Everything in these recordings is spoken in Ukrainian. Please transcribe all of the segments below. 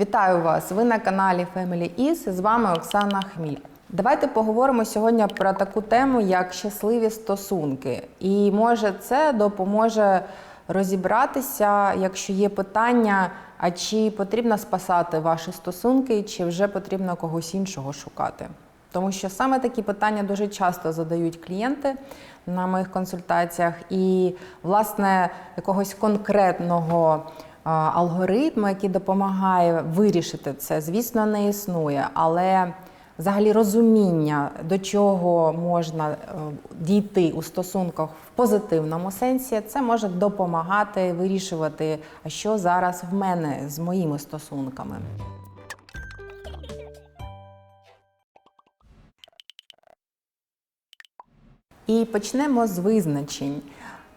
Вітаю вас! Ви на каналі Family Is. З вами Оксана Хміль. Давайте поговоримо сьогодні про таку тему, як щасливі стосунки. І може це допоможе розібратися, якщо є питання, а чи потрібно спасати ваші стосунки, чи вже потрібно когось іншого шукати. Тому що саме такі питання дуже часто задають клієнти на моїх консультаціях, і власне якогось конкретного алгоритму, який допомагає вирішити це, звісно, не існує, але взагалі розуміння, до чого можна е, дійти у стосунках в позитивному сенсі, це може допомагати вирішувати, що зараз в мене з моїми стосунками. І почнемо з визначень.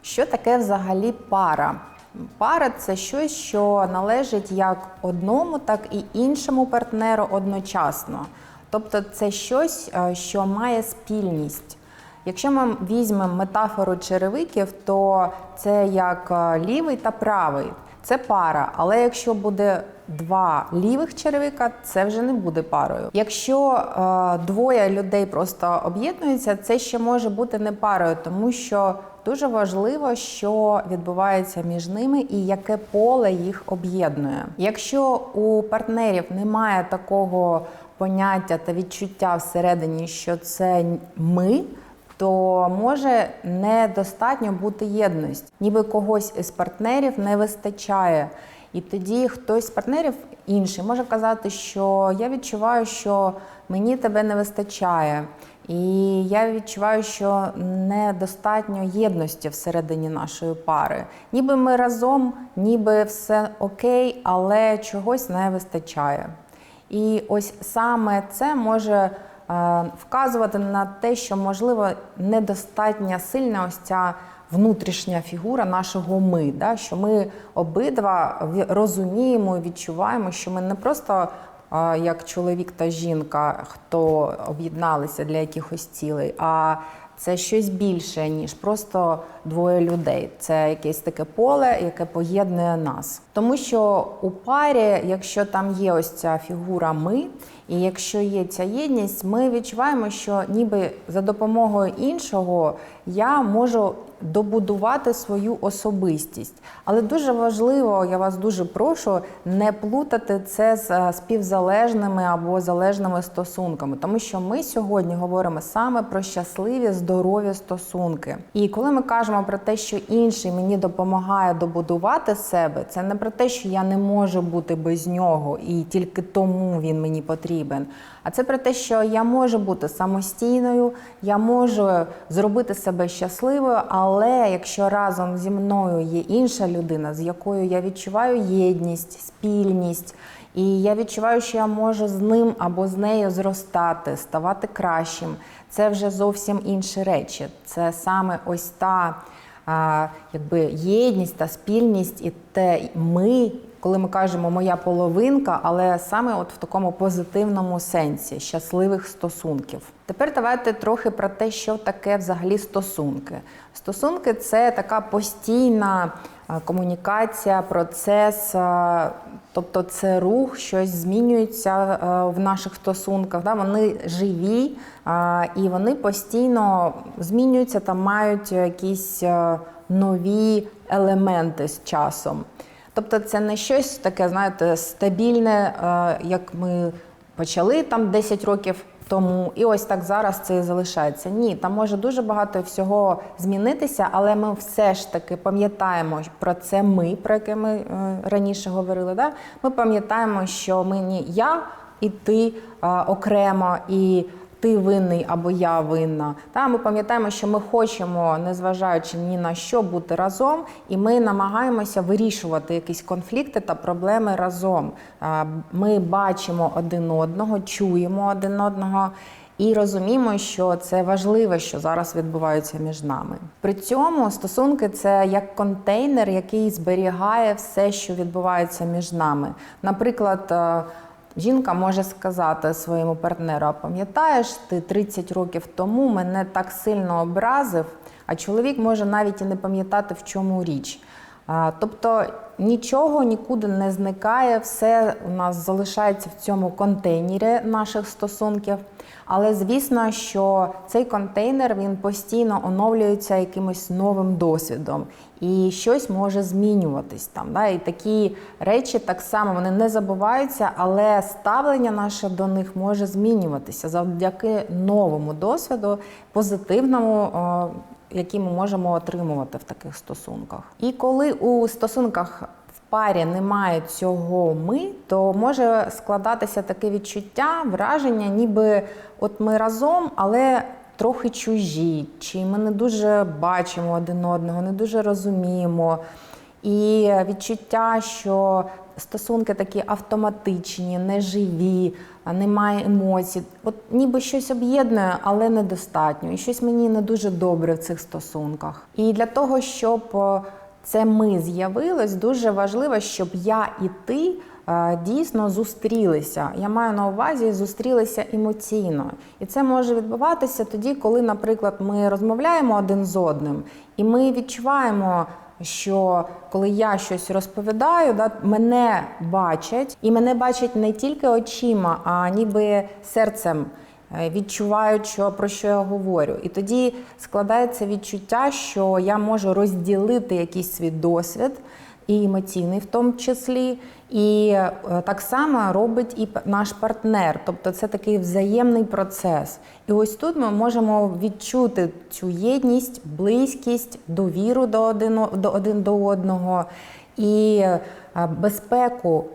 Що таке взагалі пара? Пара це щось, що належить як одному, так і іншому партнеру одночасно. Тобто це щось, е, що має спільність. Якщо ми візьмемо метафору черевиків, то це як е, лівий та правий. Це пара, але якщо буде два лівих черевика, це вже не буде парою. Якщо е, двоє людей просто об'єднуються, це ще може бути не парою, тому що дуже важливо, що відбувається між ними і яке поле їх об'єднує. Якщо у партнерів немає такого поняття та відчуття всередині, що це ми то може недостатньо бути єдність, ніби когось із партнерів не вистачає. І тоді хтось з партнерів інший може казати, що я відчуваю, що мені тебе не вистачає. І я відчуваю, що недостатньо єдності всередині нашої пари. Ніби ми разом, ніби все окей, але чогось не вистачає. І ось саме це може вказувати на те, що можливо недостатня сильна ось ця внутрішня фігура нашого ми, да? що ми обидва розуміємо і відчуваємо, що ми не просто е, як чоловік та жінка, хто об'єдналися для якихось цілей, а це щось більше, ніж просто двоє людей. Це якесь таке поле, яке поєднує нас. Тому що у парі, якщо там є ось ця фігура ми, і якщо є ця єдність, ми відчуваємо, що ніби за допомогою іншого я можу добудувати свою особистість. Але дуже важливо, я вас дуже прошу, не плутати це з е, співзалежними або залежними стосунками, тому що ми сьогодні говоримо саме про щасливі, здорові стосунки. І коли ми кажемо про те, що інший мені допомагає добудувати себе, це не про те, що я не можу бути без нього, і тільки тому він мені потрібен. А це про те, що я можу бути самостійною, я можу зробити себе щасливою, але якщо разом зі мною є інша людина, з якою я відчуваю єдність, спільність, і я відчуваю, що я можу з ним або з нею зростати, ставати кращим, це вже зовсім інші речі. Це саме ось та а, якби єдність та спільність, і те ми, коли ми кажемо моя половинка, але саме от в такому позитивному сенсі щасливих стосунків. Тепер давайте трохи про те, що таке взагалі стосунки. Стосунки це така постійна комунікація, процес, тобто це рух, щось змінюється в наших стосунках. Вони живі і вони постійно змінюються та мають якісь нові елементи з часом. Тобто це не щось таке, знаєте, стабільне, е, як ми почали там 10 років тому, і ось так зараз це і залишається. Ні, там може дуже багато всього змінитися, але ми все ж таки пам'ятаємо про це ми, про яке ми е, раніше говорили. Да? Ми пам'ятаємо, що ми я і ти е, окремо і ти винний або я винна. Та ми пам'ятаємо, що ми хочемо, незважаючи ні на що, бути разом, і ми намагаємося вирішувати якісь конфлікти та проблеми разом. Ми бачимо один одного, чуємо один одного. І розуміємо, що це важливе, що зараз відбувається між нами. При цьому стосунки це як контейнер, який зберігає все, що відбувається між нами. Наприклад, Жінка може сказати своєму партнеру: а пам'ятаєш, ти 30 років тому мене так сильно образив, а чоловік може навіть і не пам'ятати, в чому річ. Тобто нічого нікуди не зникає, все у нас залишається в цьому контейнері наших стосунків. Але звісно, що цей контейнер він постійно оновлюється якимось новим досвідом, і щось може змінюватись там. Да? І такі речі так само вони не забуваються, але ставлення наше до них може змінюватися завдяки новому досвіду, позитивному. Які ми можемо отримувати в таких стосунках. І коли у стосунках в парі немає цього ми, то може складатися таке відчуття, враження, ніби от ми разом, але трохи чужі, чи ми не дуже бачимо один одного, не дуже розуміємо. І відчуття, що стосунки такі автоматичні, неживі, немає емоцій. От ніби щось об'єднує, але недостатньо. І щось мені не дуже добре в цих стосунках. І для того, щоб е, це ми з'явилось, дуже важливо, щоб я і ти е, дійсно зустрілися. Я маю на увазі зустрілися емоційно. І це може відбуватися тоді, коли, наприклад, ми розмовляємо один з одним, і ми відчуваємо. Що коли я щось розповідаю, да, мене бачать, і мене бачать не тільки очима, а ніби серцем е, відчувають, що про що я говорю. І тоді складається відчуття, що я можу розділити якийсь свій досвід, і емоційний в тому числі, і е, так само робить і наш партнер. Тобто це такий взаємний процес. І ось тут ми можемо відчути цю єдність, близькість, довіру до один, до один до одного і е, безпеку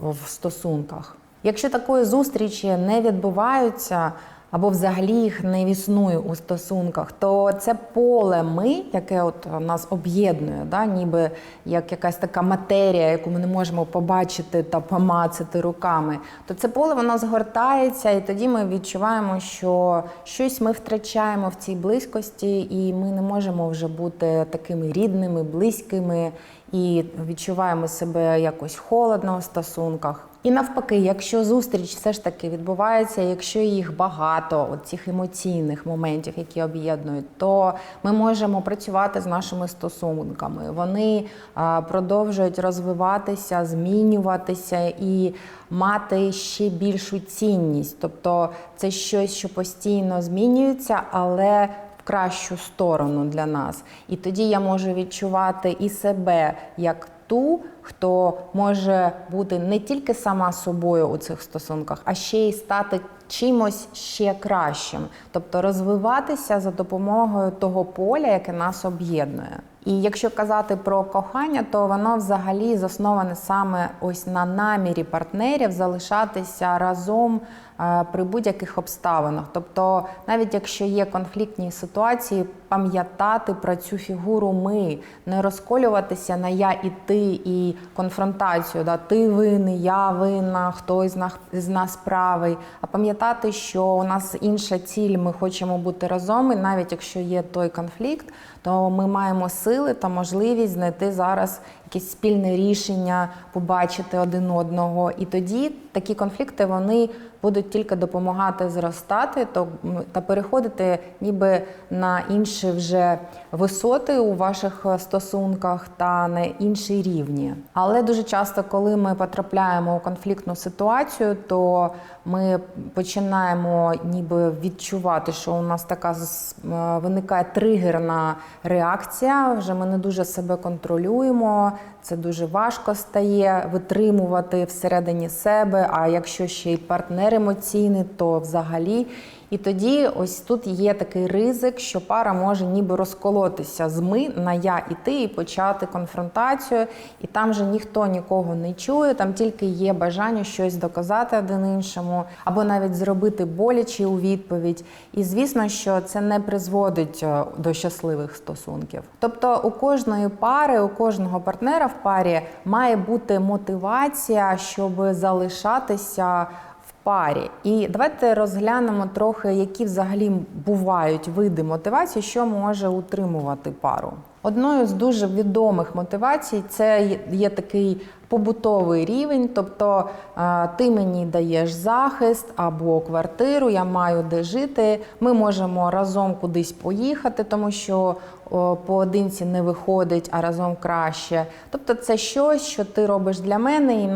в стосунках. Якщо такої зустрічі не відбуваються, або взагалі їх не існує у стосунках, то це поле ми, яке от нас об'єднує, да, ніби як якась така матерія, яку ми не можемо побачити та помацати руками, то це поле воно згортається, і тоді ми відчуваємо, що щось ми втрачаємо в цій близькості, і ми не можемо вже бути такими рідними, близькими і відчуваємо себе якось холодно в стосунках. І навпаки, якщо зустріч все ж таки відбувається, якщо їх багато, от цих емоційних моментів, які об'єднують, то ми можемо працювати з нашими стосунками. Вони продовжують розвиватися, змінюватися і мати ще більшу цінність. Тобто це щось, що постійно змінюється, але кращу сторону для нас. І тоді я можу відчувати і себе як ту, хто може бути не тільки сама собою у цих стосунках, а ще й стати чимось ще кращим, тобто розвиватися за допомогою того поля, яке нас об'єднує. І якщо казати про кохання, то воно взагалі засноване саме ось на намірі партнерів залишатися разом е, при будь-яких обставинах. Тобто, навіть якщо є конфліктні ситуації, пам'ятати про цю фігуру ми, не розколюватися на я і ти і конфронтацію. Да? Ти винний, я винна, хто із нас, з нас правий. А пам'ятати, що у нас інша ціль, ми хочемо бути разом, і навіть якщо є той конфлікт, то ми маємо сили та можливість знайти зараз якесь спільне рішення, побачити один одного. І тоді такі конфлікти вони будуть тільки допомагати зростати то, та переходити ніби на інші вже висоти у ваших е, стосунках та на інші рівні. Але дуже часто, коли ми потрапляємо у конфліктну ситуацію, то ми починаємо ніби відчувати, що у нас така е, виникає тригерна реакція. Вже ми не дуже себе контролюємо. Це дуже важко стає витримувати всередині себе. А якщо ще й партнер емоційний, то взагалі. І тоді ось тут є такий ризик, що пара може ніби розколотися з ми на я і ти, і почати конфронтацію, і там же ніхто нікого не чує, там тільки є бажання щось доказати один іншому, або навіть зробити боляче у відповідь. І звісно, що це не призводить е, до щасливих стосунків. Тобто у кожної пари, у кожного партнера в парі має бути мотивація, щоб залишатися парі. І давайте розглянемо трохи, які взагалі бувають види мотивації, що може утримувати пару. Одною з дуже відомих мотивацій це є- такий побутовий рівень, тобто е, ти мені даєш захист або квартиру, я маю де жити. Ми можемо разом кудись поїхати, тому що поодинці не виходить, а разом краще. Тобто, це щось, що ти робиш для мене, і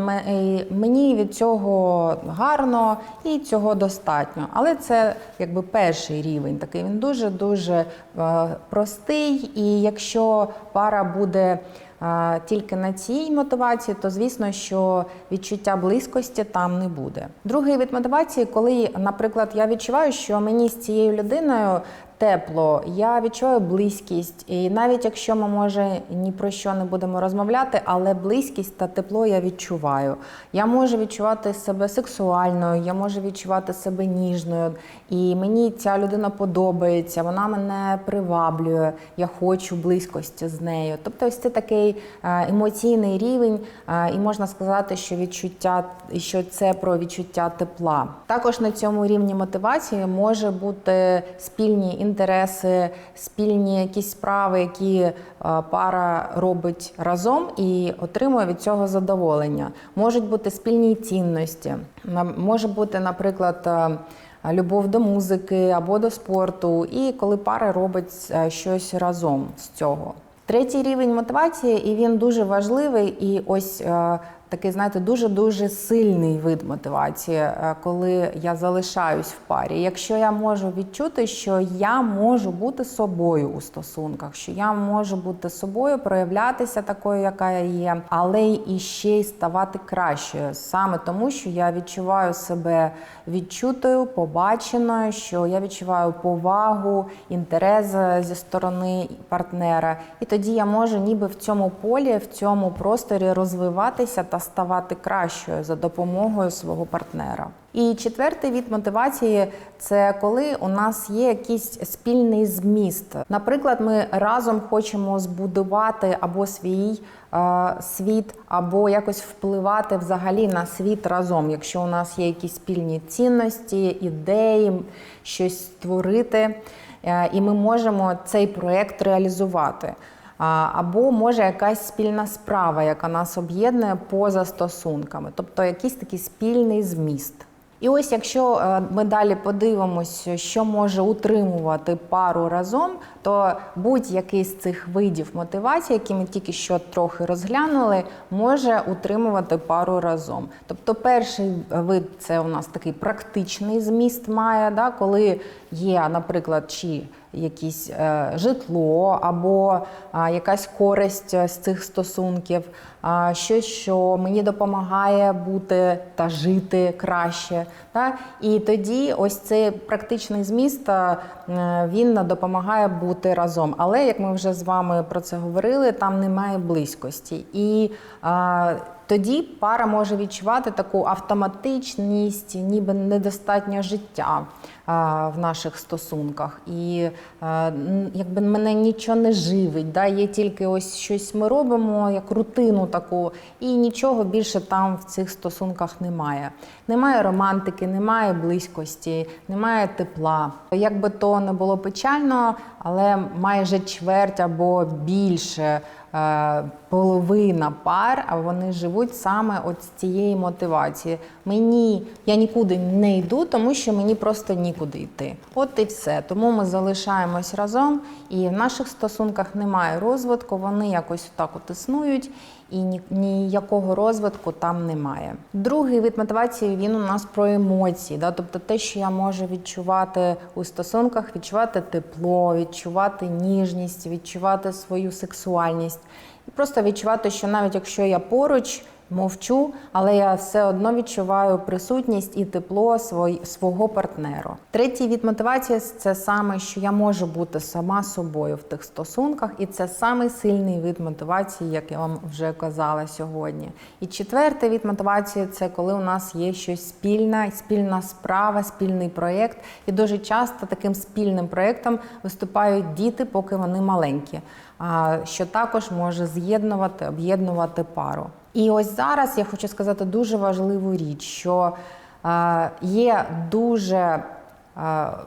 мені від цього гарно і цього достатньо. Але це якби перший рівень, такий він дуже дуже простий. І якщо пара буде тільки на цій мотивації, то звісно, що відчуття близькості там не буде. Другий вид мотивації, коли, наприклад, я відчуваю, що мені з цією людиною тепло, я відчуваю близькість, і навіть якщо ми може ні про що не будемо розмовляти, але близькість та тепло я відчуваю. Я можу відчувати себе сексуальною, я можу відчувати себе ніжною, і мені ця людина подобається, вона мене приваблює, я хочу близькості з нею. Тобто, ось це такий е, емоційний рівень, е, і можна сказати, що відчуття, що це про відчуття тепла. Також на цьому рівні мотивації може бути спільні інтереси, спільні якісь справи, які е, пара робить разом і отримує від цього задоволення. Можуть бути спільні цінності, може бути, наприклад. е, Любов до музики або до спорту, і коли пара робить е, щось разом з цього. Третій рівень мотивації, і він дуже важливий, і ось такий, знаєте, дуже дуже сильний вид мотивації, е, коли я залишаюсь в парі. Якщо я можу відчути, що я можу бути собою у стосунках, що я можу бути собою, проявлятися такою, яка я є, але і ще й ставати кращою, саме тому, що я відчуваю себе відчутою, побаченою, що я відчуваю повагу, інтерес зі сторони партнера, і тоді я можу ніби в цьому полі, в цьому просторі розвиватися та ставати кращою за допомогою свого партнера. І четвертий від мотивації це коли у нас є якийсь спільний зміст. Наприклад, ми разом хочемо збудувати або свій е, світ, або якось впливати взагалі на світ разом, якщо у нас є якісь спільні цінності, ідеї, щось створити, е, і ми можемо цей проект реалізувати. Або може якась спільна справа, яка нас об'єднує поза стосунками, тобто якийсь такий спільний зміст. І ось якщо е, ми далі подивимося, що може утримувати пару разом, то будь-який з цих видів мотивації, які ми тільки що трохи розглянули, може утримувати пару разом. Тобто, перший вид це у нас такий практичний зміст має, да, коли є, наприклад, чи якесь е, житло або а, якась користь е, з цих стосунків, а, щось, що мені допомагає бути та жити краще. Так? І тоді ось цей практичний зміст е, він допомагає бути разом. Але як ми вже з вами про це говорили, там немає близькості. І тоді пара може відчувати таку автоматичність, ніби недостатньо життя а, в наших стосунках. І а, якби мене нічого не живить. Да? Є тільки ось щось ми робимо, як рутину таку, і нічого більше там в цих стосунках немає. Немає романтики, немає близькості, немає тепла. Як би то не було печально, але майже чверть або більше. Е, Половина пар, а вони живуть саме от з цієї мотивації. Мені я нікуди не йду, тому що мені просто нікуди йти. От і все. Тому ми залишаємось разом, і в наших стосунках немає розвитку. Вони якось так от існують, і ніякого розвитку там немає. Другий вид мотивації він у нас про емоції, да? тобто те, що я можу відчувати у стосунках, відчувати тепло, відчувати ніжність, відчувати свою сексуальність. І просто відчувати, що навіть якщо я поруч мовчу, але я все одно відчуваю присутність і тепло свого партнеру. Третій від мотивації це саме, що я можу бути сама собою в тих стосунках, і це самий сильний вид мотивації, як я вам вже казала сьогодні. І четвертий від мотивації це коли у нас є щось спільне, спільна справа, спільний проєкт. І дуже часто таким спільним проєктом виступають діти, поки вони маленькі, що також може з'єднувати, об'єднувати пару. І ось зараз я хочу сказати дуже важливу річ, що е, є дуже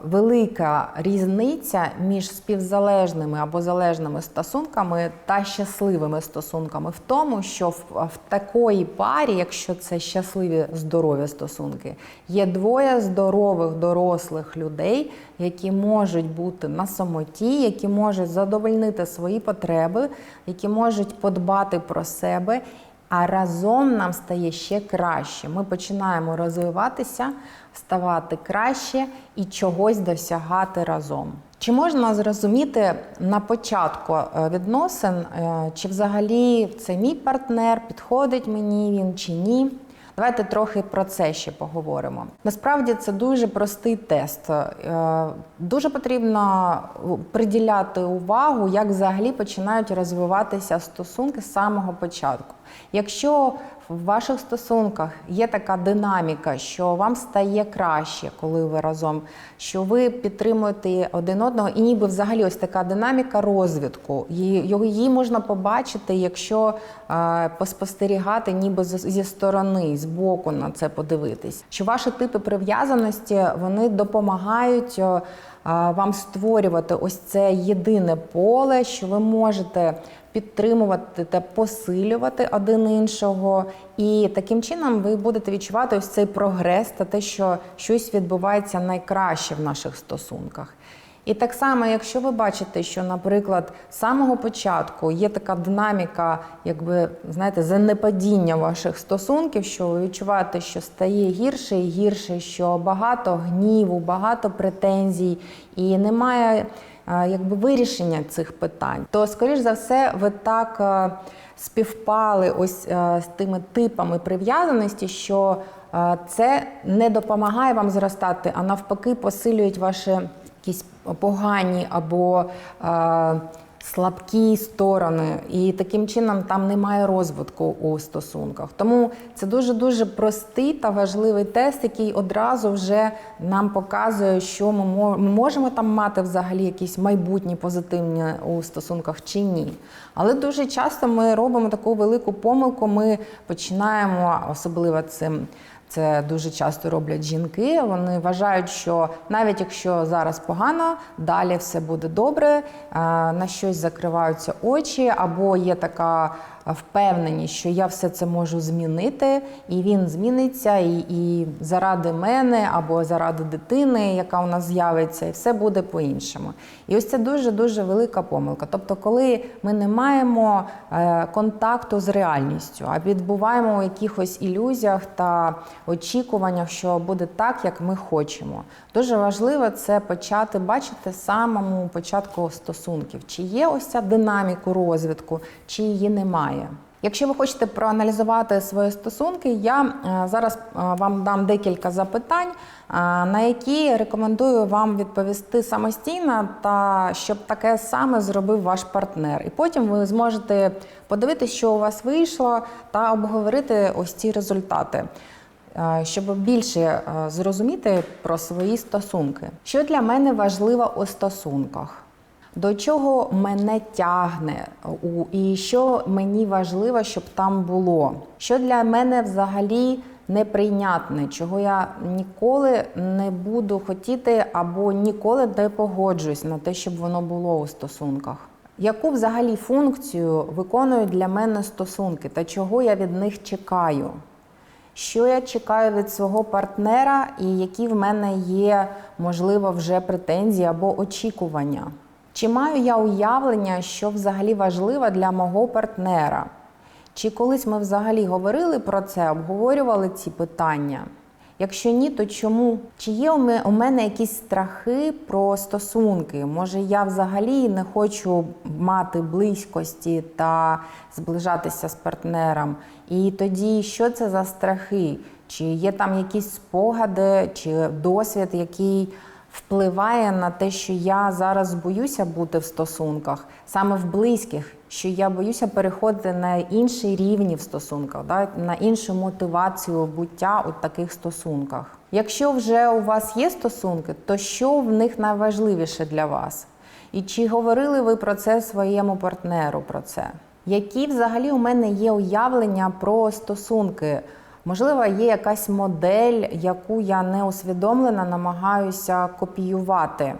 велика різниця між співзалежними або залежними стосунками та щасливими стосунками в тому, що в, в такої парі, якщо це щасливі здорові стосунки, є двоє здорових дорослих людей, які можуть бути на самоті, які можуть задовольнити свої потреби, які можуть подбати про себе. А разом нам стає ще краще. Ми починаємо розвиватися, ставати краще і чогось досягати разом. Чи можна зрозуміти на початку е, відносин, е, чи взагалі це мій партнер, підходить мені він чи ні? Давайте трохи про це ще поговоримо. Насправді це дуже простий тест. Е, Дуже потрібно приділяти увагу, як взагалі починають розвиватися стосунки з самого початку. Якщо в ваших стосунках є така динаміка, що вам стає краще, коли ви разом, що ви підтримуєте один одного, і ніби взагалі ось така динаміка розвитку. Її, можна побачити, якщо е, поспостерігати, ніби зі сторони, з боку на це подивитись. Що ваші типи прив'язаності вони допомагають. Вам створювати ось це єдине поле, що ви можете підтримувати та посилювати один іншого, і таким чином ви будете відчувати ось цей прогрес та те, що щось відбувається найкраще в наших стосунках. І так само, якщо ви бачите, що, наприклад, з самого початку є така динаміка, якби знаєте, занепадіння ваших стосунків, що ви відчуваєте, що стає гірше і гірше, що багато гніву, багато претензій, і немає е, якби вирішення цих питань, то скоріш за все ви так е, співпали ось е, з тими типами прив'язаності, що це не допомагає вам зростати, а навпаки посилюють ваші якісь погані або е, слабкі сторони, і таким чином там немає розвитку у стосунках. Тому це дуже дуже простий та важливий тест, який одразу вже нам показує, що ми можемо там мати взагалі якісь майбутні позитивні у стосунках чи ні. Але дуже часто ми робимо таку велику помилку. Ми починаємо особливо цим. Це дуже часто роблять жінки. Вони вважають, що навіть якщо зараз погано, далі все буде добре, е, на щось закриваються очі, або є така впевненість, що я все це можу змінити, і він зміниться, і, і заради мене або заради дитини, яка у нас з'явиться, і все буде по-іншому. І ось це дуже дуже велика помилка. Тобто, коли ми не маємо е, контакту з реальністю, а відбуваємо у якихось ілюзіях та очікуваннях, що буде так, як ми хочемо. Дуже важливо це почати бачити самому початку стосунків, чи є ось ця динаміку розвитку, чи її немає. Якщо ви хочете проаналізувати свої стосунки, я е, зараз е, вам дам декілька запитань, е, на які рекомендую вам відповісти самостійно, та щоб таке саме зробив ваш партнер. І потім ви зможете подивитися, що у вас вийшло, та обговорити ось ці результати. Щоб більше зрозуміти про свої стосунки, що для мене важливо у стосунках, до чого мене тягне, і що мені важливо, щоб там було, що для мене взагалі неприйнятне, чого я ніколи не буду хотіти або ніколи не погоджуюсь на те, щоб воно було у стосунках. Яку взагалі функцію виконують для мене стосунки та чого я від них чекаю? Що я чекаю від свого партнера, і які в мене є, можливо, вже претензії або очікування? Чи маю я уявлення, що взагалі важливо для мого партнера? Чи колись ми взагалі говорили про це, обговорювали ці питання? Якщо ні, то чому? Чи є у мене якісь страхи про стосунки? Може, я взагалі не хочу мати близькості та зближатися з партнером? І тоді що це за страхи? Чи є там якісь спогади, чи досвід, який впливає на те, що я зараз боюся бути в стосунках, саме в близьких, що я боюся переходити на інший рівні в стосунках, да, на іншу мотивацію буття у таких стосунках. Якщо вже у вас є стосунки, то що в них найважливіше для вас? І чи говорили ви про це своєму партнеру? Про це? Які взагалі у мене є уявлення про стосунки? Можливо, є якась модель, яку я не усвідомлена, намагаюся копіювати.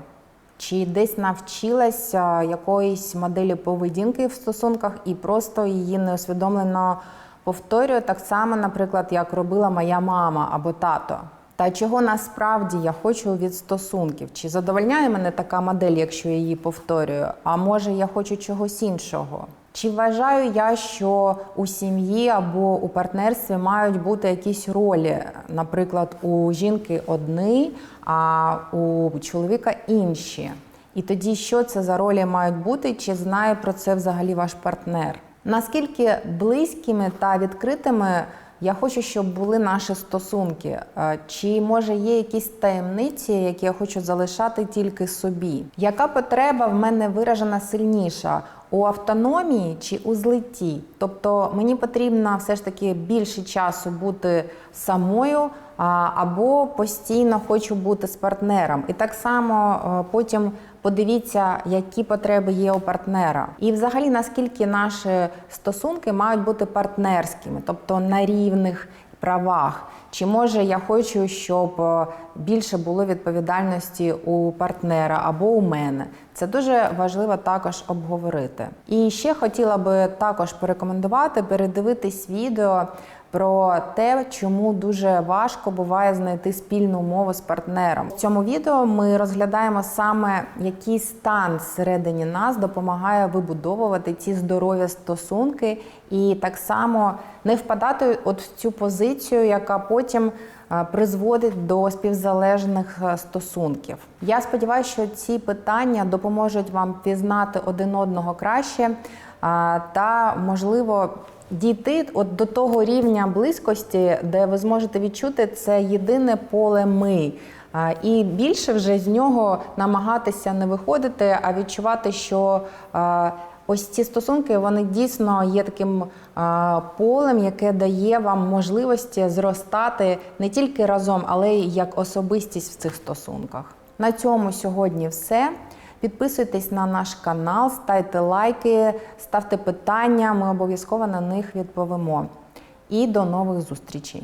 Чи десь навчилася якоїсь моделі поведінки в стосунках і просто її неусвідомлено повторюю так само, наприклад, як робила моя мама або тато. Та чого насправді я хочу від стосунків? Чи задовольняє мене така модель, якщо я її повторюю? А може я хочу чогось іншого? Чи вважаю я, що у сім'ї або у партнерстві мають бути якісь ролі? Наприклад, у жінки одні, а у чоловіка інші? І тоді що це за ролі мають бути? Чи знає про це взагалі ваш партнер? Наскільки близькими та відкритими я хочу, щоб були наші стосунки? Е, Чи може є якісь таємниці, які я хочу залишати тільки собі? Яка потреба в мене виражена сильніша? У автономії чи у злитті? Тобто мені потрібно все ж таки більше часу бути самою, або постійно хочу бути з партнером. І так само е, потім подивіться, які потреби є у партнера. І взагалі наскільки наші стосунки мають бути партнерськими, тобто на рівних правах. Чи може я хочу, щоб е, більше було відповідальності у партнера або у мене? Це дуже важливо також обговорити. І ще хотіла би також порекомендувати передивитись відео про те, чому дуже важко буває знайти спільну мову з партнером. В цьому відео ми розглядаємо саме який стан всередині нас допомагає вибудовувати ці здорові стосунки, і так само не впадати от в цю позицію, яка потім е, призводить до співзалежних е, стосунків. Я сподіваюся, що ці питання допоможуть вам пізнати один одного краще та можливо. Дійти от до того рівня близькості, де ви зможете відчути це єдине поле ми. І більше вже з нього намагатися не виходити, а відчувати, що ось ці стосунки вони дійсно є таким полем, яке дає вам можливості зростати не тільки разом, але й як особистість в цих стосунках. На цьому сьогодні все. Підписуйтесь на наш канал, ставте лайки, ставте питання. Ми обов'язково на них відповімо. І до нових зустрічей!